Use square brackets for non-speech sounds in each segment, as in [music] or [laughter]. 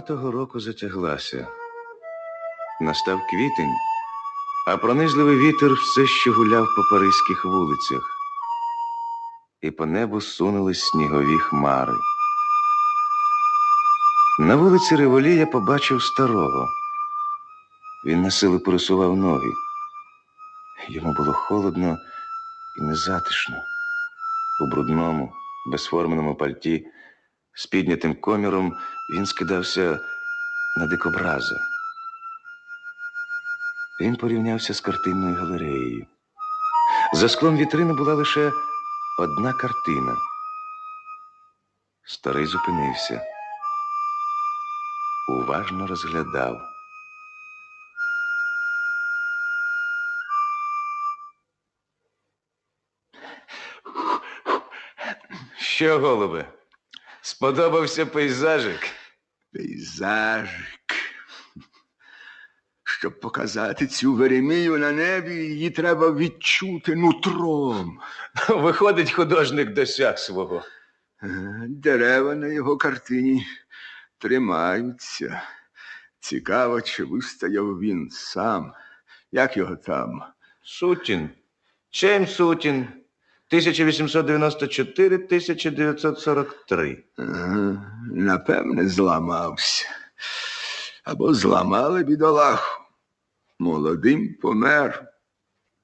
Зима того року затяглася. Настав квітень, а пронизливий вітер все ще гуляв по паризьких вулицях, і по небу сунулись снігові хмари. На вулиці Револі я побачив старого. Він на силу пересував ноги. Йому було холодно і незатишно. У брудному, безформеному пальті з піднятим коміром він скидався на дикобраза. Він порівнявся з картинною галереєю. За склом вітрини була лише одна картина. Старий зупинився. Уважно розглядав. Що, голубе? Сподобався пейзажик? Пейзажик. Щоб показати цю Веремію на небі, її треба відчути нутром. [laughs] Виходить, художник досяг свого. Дерева на його картині тримаються. Цікаво, чи вистояв він сам. Як його там? Сутін. Чейм Сутін. 1894-1943. Напевне, зламався. Або зламали бідолаху. Молодим помер.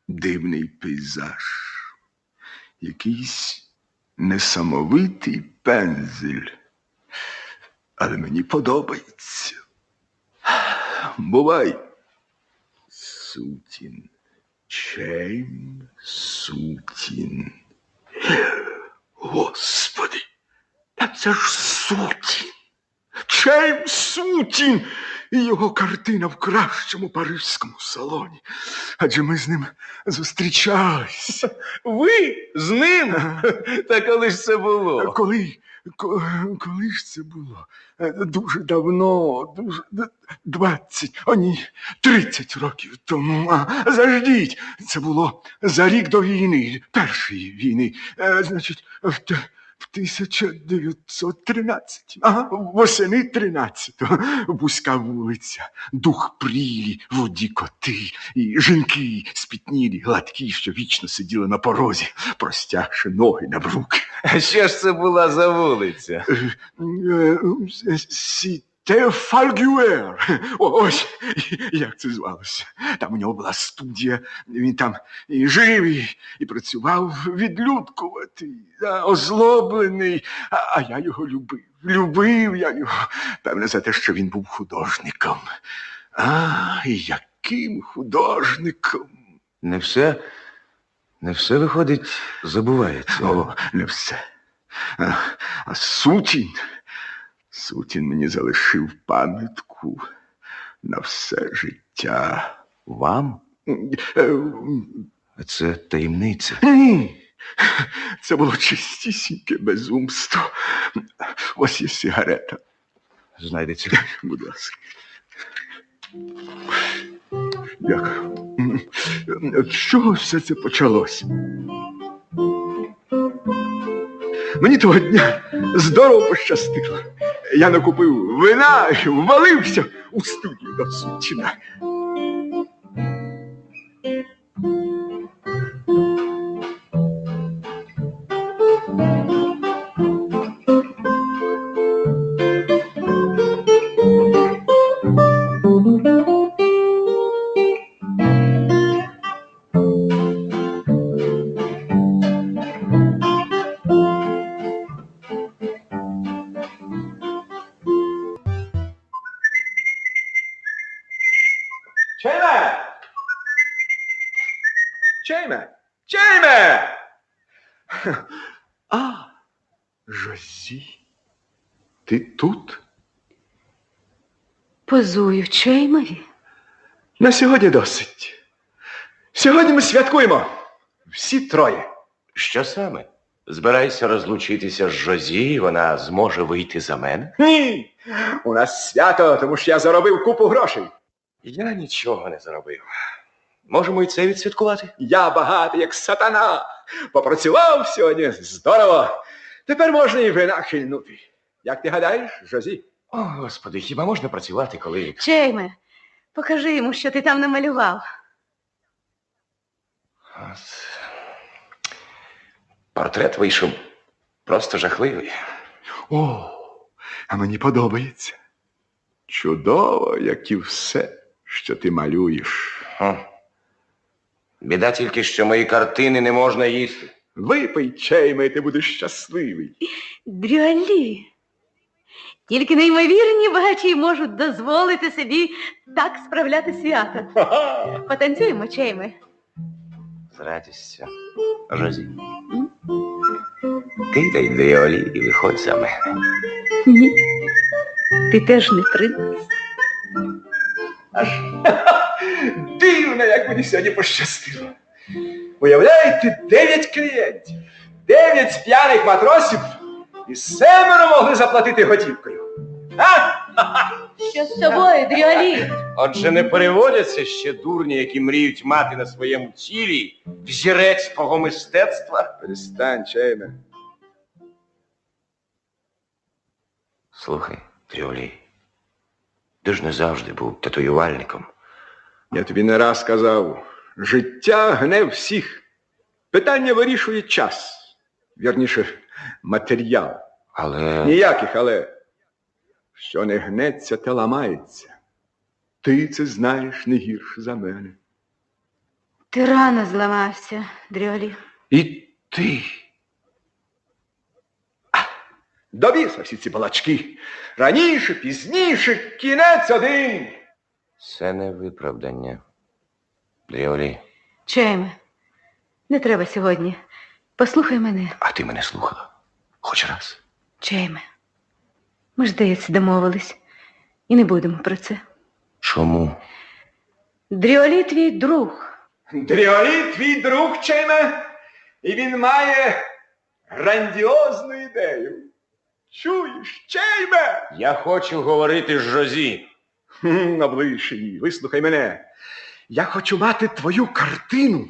Дивний пейзаж. Якийсь несамовитий пензель. Але мені подобається. Бувай. Сутін. Чейм Сутін. Господи, та це ж Сутін. Чейм Сутін і його картина в кращому парижському салоні. Адже ми з ним зустрічались. Ви з ним? Та коли ж це було? Коли, коли ж це було? Е, Дуже давно, дуже двадцять, о ні, тридцять років тому. А, заждіть, це було за рік до війни, першої війни. Е, значить, в, в 1913, ага, восени 13-го, вузька вулиця, дух прілі, воді коти, і жінки спітнілі, гладкі, що вічно сиділи на порозі, простягши ноги на бруки. А що ж це була за вулиця? Е, Сіте Фальгюер. [laughs] О, ось як це звалося. Там у нього була студія, він там і жив, і, і працював відлюдкувати, озлоблений. А, а я його любив. Любив я його, певне, за те, що він був художником. А, яким художником? Не все, не все виходить, забувається. О, не все. А, а Сутін, Сутін мені залишив пам'ятку на все життя. Вам? Е, А це таємниця. Ні. Це було чистісіньке безумство. Ось є сигарета. Знайдеться. Будь ласка. Дякую. З чого все це почалося? Мені того дня здорово пощастило. Я накупив вина ввалився у студію до Сутіна. Позую Чеймові. На сьогодні досить. Сьогодні ми святкуємо. Всі троє. Що саме? Збирайся розлучитися з Жозі, і вона зможе вийти за мене? Ні! У нас свято, тому що я заробив купу грошей. Я нічого не заробив. Можемо і це відсвяткувати. Я багатий, як сатана. Попрацював сьогодні здорово. Тепер можна і вина хильнути. Як ти гадаєш, Жозі? О, Господи, хіба можна працювати, коли. Чейме, покажи йому, що ти там намалював. От. Портрет вийшов просто жахливий. О, а мені подобається. Чудово, як і все, що ти малюєш. Хм. Біда тільки, що мої картини не можна їсти. Випий чайме, і ти будеш щасливий. Дрюалі. Тільки неймовірні багачі можуть дозволити собі так справляти свято. [laughs] Потанцюємо, Чейме. З радістю. Жозі. Кидай дріолі і виходь за мене. Ні. Ти теж не принц. [laughs] Дивно, як мені сьогодні пощастило. Уявляєте, дев'ять клієнтів, дев'ять п'яних матросів і семеро могли заплатити готівкою. Що з тобою, Дрюалі? Отже, не переводяться ще дурні, які мріють мати на своєму тілі взірець твого мистецтва. Перестань, чайме. Слухай, Тріолі, ти ж не завжди був татуювальником. Я тобі не раз казав, життя гне всіх. Питання вирішує час. Вірніше, матеріал. Але Ніяких, але що не гнеться, те ламається. Ти це знаєш не гірше за мене. Ти рано зламався, Дрюалі. І ти. До біса всі ці балачки. Раніше, пізніше, кінець один. це не виправдання. Тріолі, Чейме, не треба сьогодні. Послухай мене, а ти мене слухала? Хоч раз. Чейме. Ми ж, здається, домовились. І не будемо про це. Чому? Дрюалі твій друг. Дріолі твій друг Чейме, і він має грандіозну ідею. Чуєш, Чейме? Я хочу говорити з Жозі. Її, вислухай мене. Я хочу мати твою картину.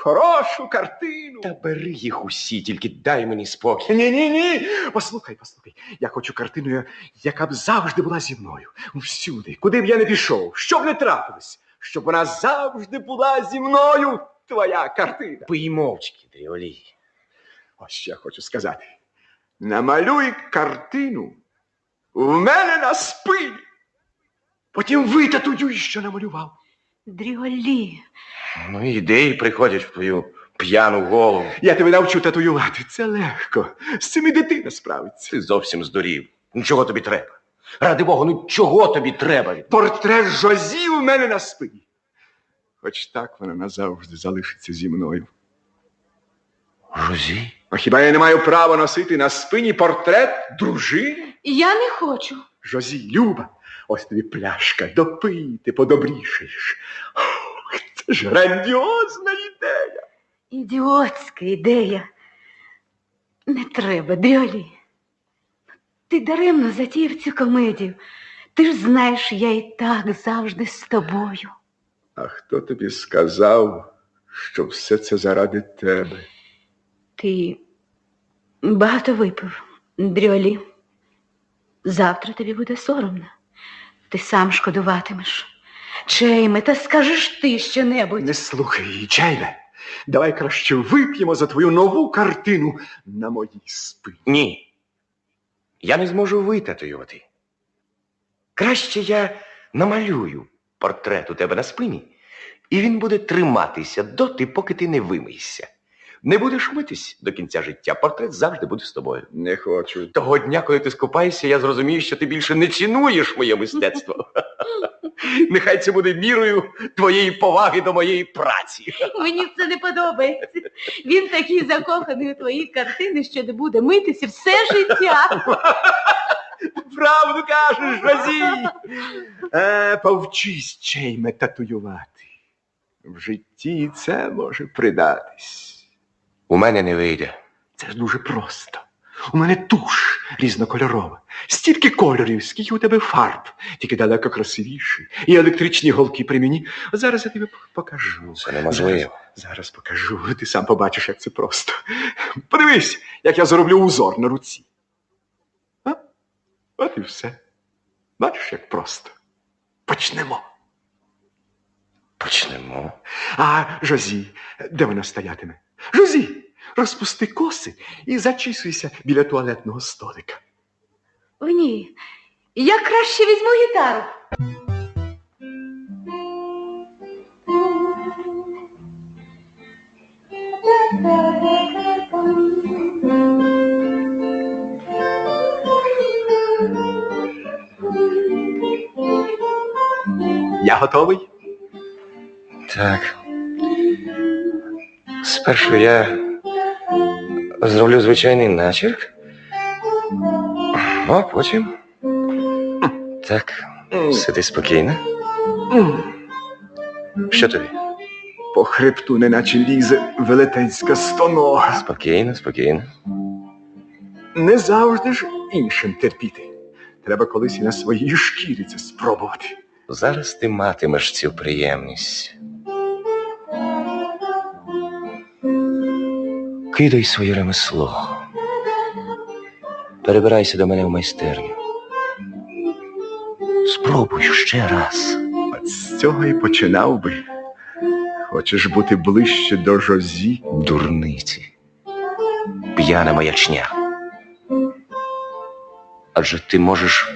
Хорошу картину. Та бери їх усі, тільки дай мені спокій. Ні, ні, ні. Послухай, послухай. Я хочу картину, яка б завжди була зі мною. Всюди, куди б я не пішов, що б не трапилось, щоб вона завжди була зі мною. Твоя картина. Пий мовчки, Тріолі. Ось що я хочу сказати. Намалюй картину в мене на спині. Потім витатуюй, що намалював. Дрюалі. Ну, ідеї приходять в твою п'яну голову. Я тебе навчу татуювати. Це легко. З цим і дитина справиться. Ти зовсім здурів. Ну, чого тобі треба? Ради Бога, ну чого тобі треба? Портрет Жозі у мене на спині. Хоч так вона назавжди залишиться зі мною. Жозі? А хіба я не маю права носити на спині портрет дружини? Я не хочу. Жозі, Люба, ось тобі пляшка, допий, ти подобрішаєш. Ох, Це ж грандіозна ідея. Ідіотська ідея. Не треба, Дрюалі. Ти даремно затіяв цю комедію. Ти ж знаєш, я і так завжди з тобою. А хто тобі сказав, що все це заради тебе? Ти багато випив, Дрюалі. Завтра тобі буде соромно. Ти сам шкодуватимеш. Чейме, та скажеш ти щонебудь. Не слухай її, чайне. Давай краще вип'ємо за твою нову картину на моїй спині. Ні. Я не зможу витатуювати. Краще я намалюю портрет у тебе на спині, і він буде триматися доти, поки ти не вимийся. Не будеш митись до кінця життя, портрет завжди буде з тобою. Не хочу. Того дня, коли ти скупаєшся, я зрозумію, що ти більше не цінуєш моє мистецтво. [laughs] Нехай це буде мірою твоєї поваги до моєї праці. Мені це не подобається. Він такий закоханий у твої картини, що не буде митися все життя. Правду кажеш, Жозі. Е, повчись, чейме, татуювати. В житті це може придатись. У мене не вийде. Це ж дуже просто. У мене туш різнокольорова. Стільки кольорів, скільки у тебе фарб, тільки далеко красивіші. І електричні голки при мені. От зараз я тобі покажу. Це неможливо. Зараз, зараз покажу. Ти сам побачиш, як це просто. Подивись, як я зроблю узор на руці. А? От і все. Бачиш, як просто. Почнемо. Почнемо. А Жозі, де вона стоятиме? Жозі, розпусти коси і зачісуйся біля туалетного столика. О, ні. Я краще візьму гітару. Я готовий? Так. Спершу я зроблю звичайний начерк. Ну, а потім. Так, сиди спокійно. Що тобі? По хребту неначе лізе велетенська стонога. Спокійно, спокійно. Не завжди ж іншим терпіти. Треба колись і на своїй шкірі це спробувати. Зараз ти матимеш цю приємність. Кидай своє ремесло. Перебирайся до мене в майстерню. Спробуй ще раз. От з цього і починав би. Хочеш бути ближче до Жозі? Дурниці. П'яна маячня. Адже ти можеш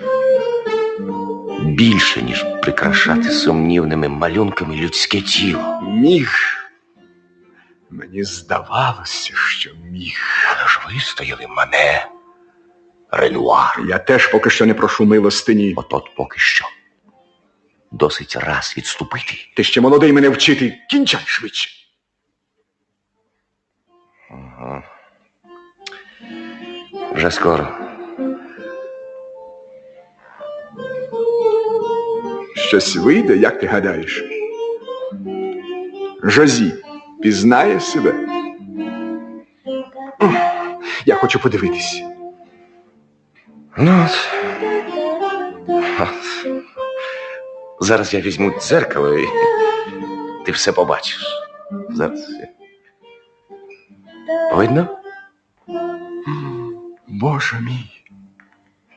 більше, ніж прикрашати сумнівними малюнками людське тіло. Міг. Мені здавалося, що міг. Але ж вистояли мене. Ренуар. Я теж поки що не прошу милостині. От от поки що. Досить раз відступити. Ти ще молодий мене вчити. Кінчай швидше. Ага. Вже скоро. Щось вийде, як ти гадаєш? Жозі пізнає себе. Я хочу подивитись. Ну от. Зараз я візьму дзеркало і ти все побачиш. Зараз. Видно? Боже мій,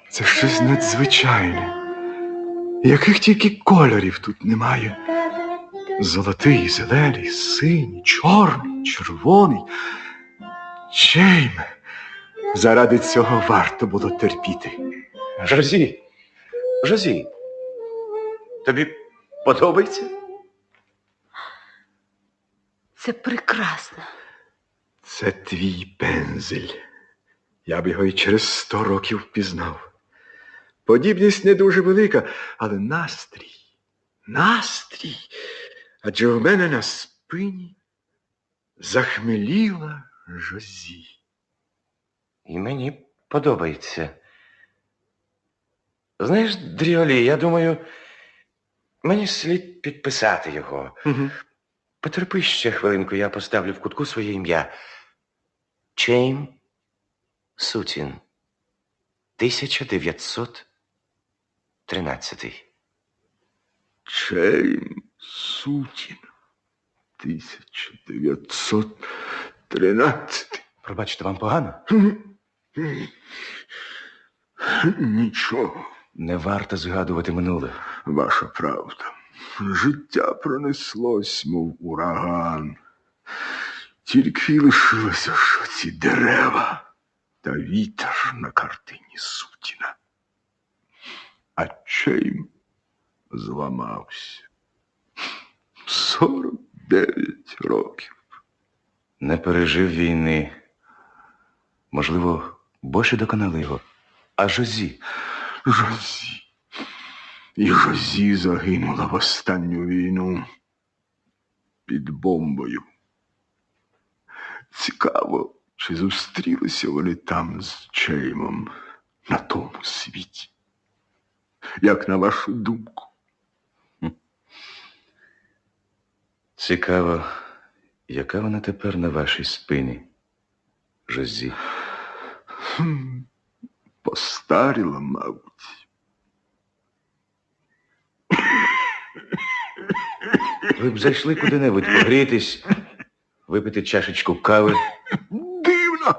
це щось надзвичайне. Яких тільки кольорів тут немає. Золотий, зелений, синій, чорний, червоний. Чейм. Заради цього варто було терпіти. Жозі. Жозі. Тобі подобається? Це прекрасно. Це твій пензель. Я б його і через сто років впізнав. Подібність не дуже велика, але настрій, настрій. Адже в мене на спині захмеліла Жозі. І мені подобається. Знаєш, Дріолі, я думаю, мені слід підписати його. Угу. Потерпи ще хвилинку, я поставлю в кутку своє ім'я. Чейм Сутін. 1913. Чейм Сутін. 1913. Пробачте, вам погано? Нічого. Не варто згадувати минуле. Ваша правда. Життя пронеслось, мов ураган. Тільки лишилося, що ці дерева та вітер на картині Сутіна. А чейм зламався. Сорок дев'ять років. Не пережив війни. Можливо, більше доконали його. А Жозі. Жозі. І Жозі загинула в останню війну під бомбою. Цікаво, чи зустрілися вони там з Чеймом на тому світі. Як на вашу думку? Цікаво, яка вона тепер на вашій спині, Жозі. Хм, постаріла, мабуть. Ви б зайшли куди-небудь погрітись, випити чашечку кави. Дивно,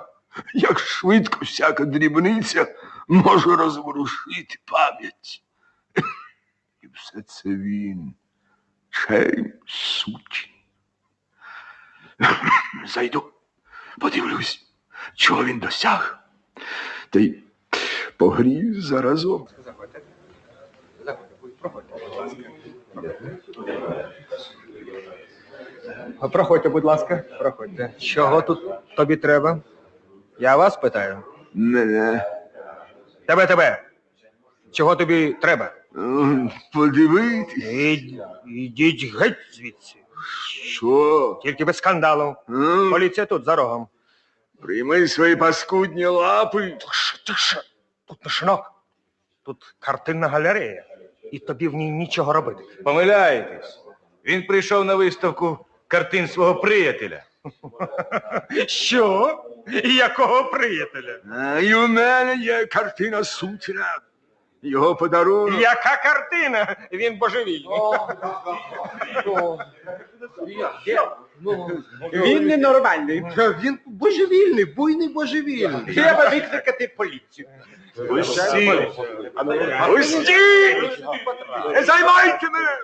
як швидко всяка дрібниця може розворушити пам'ять. І все це він. Чей суть. [laughs] Зайду, подивлюсь, чого він досяг. Та й погрію заразом. Проходьте, будь ласка, проходьте. Чого тут тобі треба? Я вас питаю. Мене Тебе, тебе. Чого тобі треба? Подивитись, Ід- Ідіть геть звідси. що? Тільки без скандалу. М? Поліція тут за рогом. Прийми свої паскудні лапи. Тише, тише. Тут не шинок. Тут картинна галерея. І тобі в ній нічого робити. Помиляєтесь. Він прийшов на виставку картин свого приятеля. Що? Якого приятеля? А і у мене є картина Сутіна. Його подарунок. Яка картина? Він божевільний. Він ненормальний. Він божевільний, буйний божевільний. Треба викликати поліцію. Пустіть! Пустіть! Не займайте мене!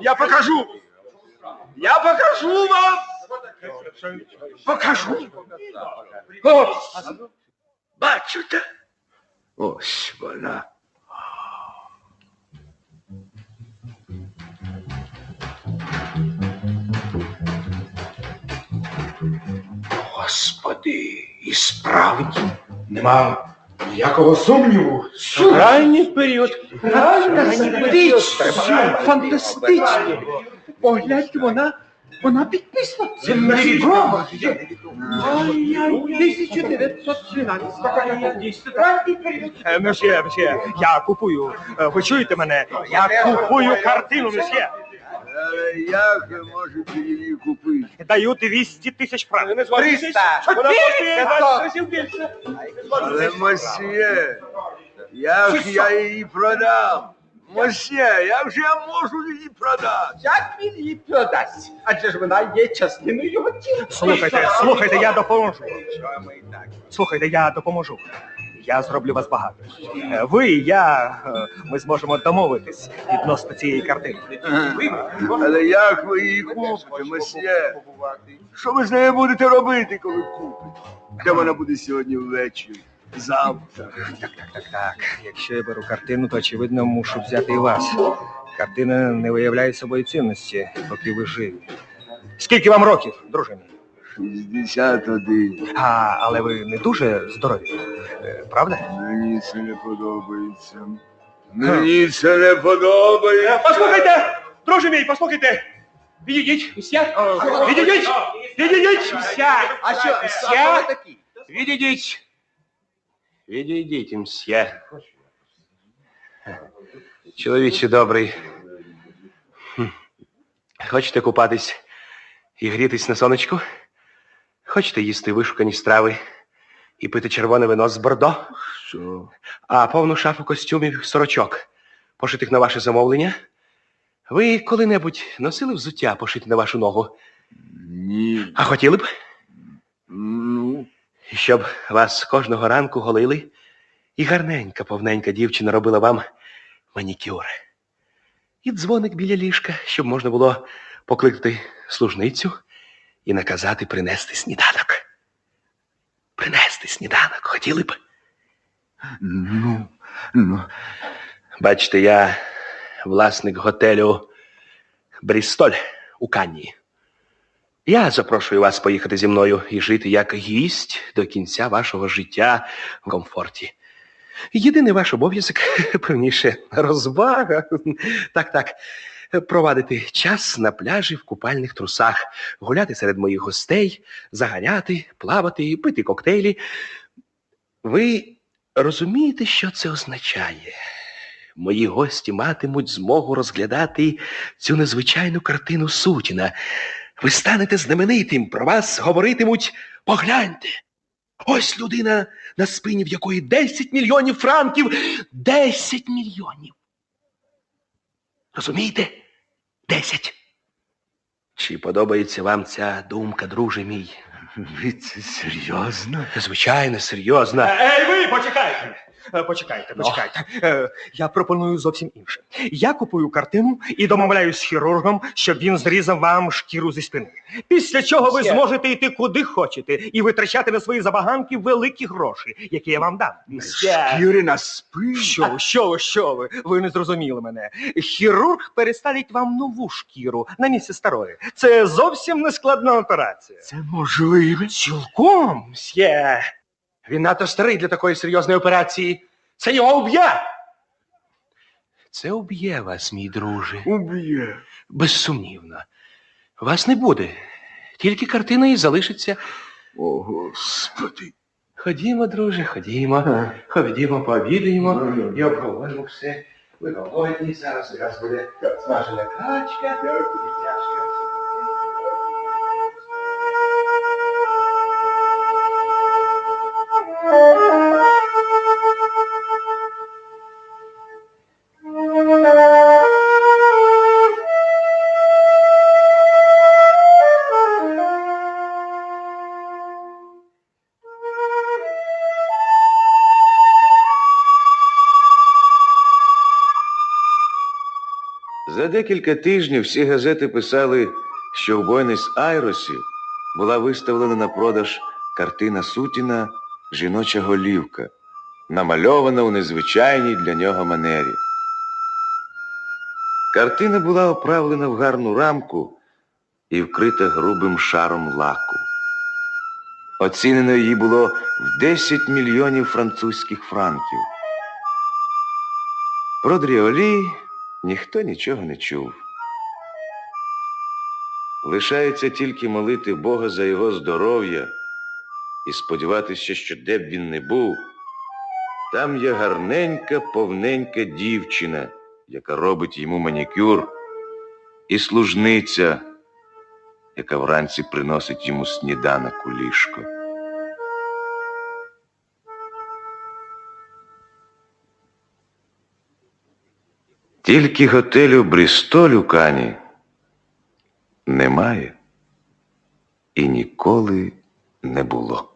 Я покажу! Я покажу вам! Покажу! Ось! Бачите? Ось вона. Господи, і справді нема ніякого сумніву. Ранній період. Фантастично. Фантастично. Погляньте, вона, вона підписана. Це невідомо. Ай-яй, 1913. Ранній період. Е, Месьє, месьє, я купую. Е, Ви чуєте мене? Я купую картину, месьє. Але як ви можете її купити? Даю 200 тисяч франків. 300. Але мосьє, як я її продам? Мосьє, як же я можу її продати? Як він її продасть? Адже ж вона є частиною його тіла. Слухайте, слухайте, я допоможу. Слухайте, я допоможу. Я зроблю вас багато. Е, Ви, я, е, ми зможемо домовитись відносно цієї картини. Але як ви її купите, мосьє? Що ви з нею будете робити, коли купите? Де вона буде сьогодні ввечері? Завтра. Так, так, так. Якщо я беру картину, то очевидно мушу взяти і вас. Картина не виявляє собою цінності, поки ви живі. Скільки вам років, друже мій? 61. А, але ви не дуже здорові, е, правда? Мені це не подобається. Мені це не подобається. Послухайте, друже мій, послухайте. Відійдіть, мсья. Відійдіть, відійдіть, мсья. А що, Мсья. такі? Відійдіть. Відійдіть, мсьє. Чоловіче добрий. Хм. Хочете купатись і грітись на сонечку? Хочете їсти вишукані страви і пити червоне вино з бордо? Що? А повну шафу костюмів сорочок, пошитих на ваше замовлення? Ви коли-небудь носили взуття пошити на вашу ногу? Ні. А хотіли б? Ну, щоб вас кожного ранку голили, і гарненька, повненька дівчина робила вам манікюр. І дзвоник біля ліжка, щоб можна було покликати служницю і наказати принести сніданок. Принести сніданок, хотіли б? ну, ну. Бачите, я власник готелю Брістоль у Канні. Я запрошую вас поїхати зі мною і жити як гість до кінця вашого життя в комфорті. Єдиний ваш обов'язок, [laughs] певніше, розвага. Так, так. Провадити час на пляжі в купальних трусах, гуляти серед моїх гостей, заганяти, плавати, пити коктейлі. Ви розумієте, що це означає? Мої гості матимуть змогу розглядати цю незвичайну картину Сутіна. Ви станете знаменитим, про вас говоритимуть погляньте. Ось людина, на спині в якої 10 мільйонів франків. 10 мільйонів. Розумієте? 10. Чи подобається вам ця думка, друже мій? Ви це серйозно? Звичайно, серйозно. Ей, ви почекайте. Е, Почекайте, почекайте. Е, Я пропоную зовсім інше. Я купую картину і домовляюсь з хірургом, щоб він зрізав вам шкіру зі спини. Після чого ви Ще. зможете йти куди хочете і витрачати на свої забаганки великі гроші, які я вам дам. Шкіри на спині? Що ви, що ви, що ви? Ви не зрозуміли мене. Хірург переставить вам нову шкіру на місці старої. Це зовсім не складна операція. Це можливо. Цілком, мсьє. Він надто старий для такої серйозної операції. Це його уб'є. Це уб'є вас, мій друже. Уб'є. Безсумнівно. Вас не буде. Тільки картина і залишиться. О, Господи. Ходімо, друже, ходімо. Ходімо, пообідаємо і обговоримо все. Ви голодні, зараз у вас буде смажена качка. За декілька тижнів всі газети писали, що в Буенос-Айресі була виставлена на продаж картина Сутіна Жіноча голівка, намальована у незвичайній для нього манері. Картина була оправлена в гарну рамку і вкрита грубим шаром лаку. Оцінено її було в 10 мільйонів французьких франків. Про Дріолі ніхто нічого не чув. Лишається тільки молити Бога за його здоров'я і сподіватися, що де б він не був, там є гарненька, повненька дівчина, яка робить йому манікюр, і служниця, яка вранці приносить йому сніданок у ліжко. Тільки готелю Брістолю Кані немає і ніколи не було.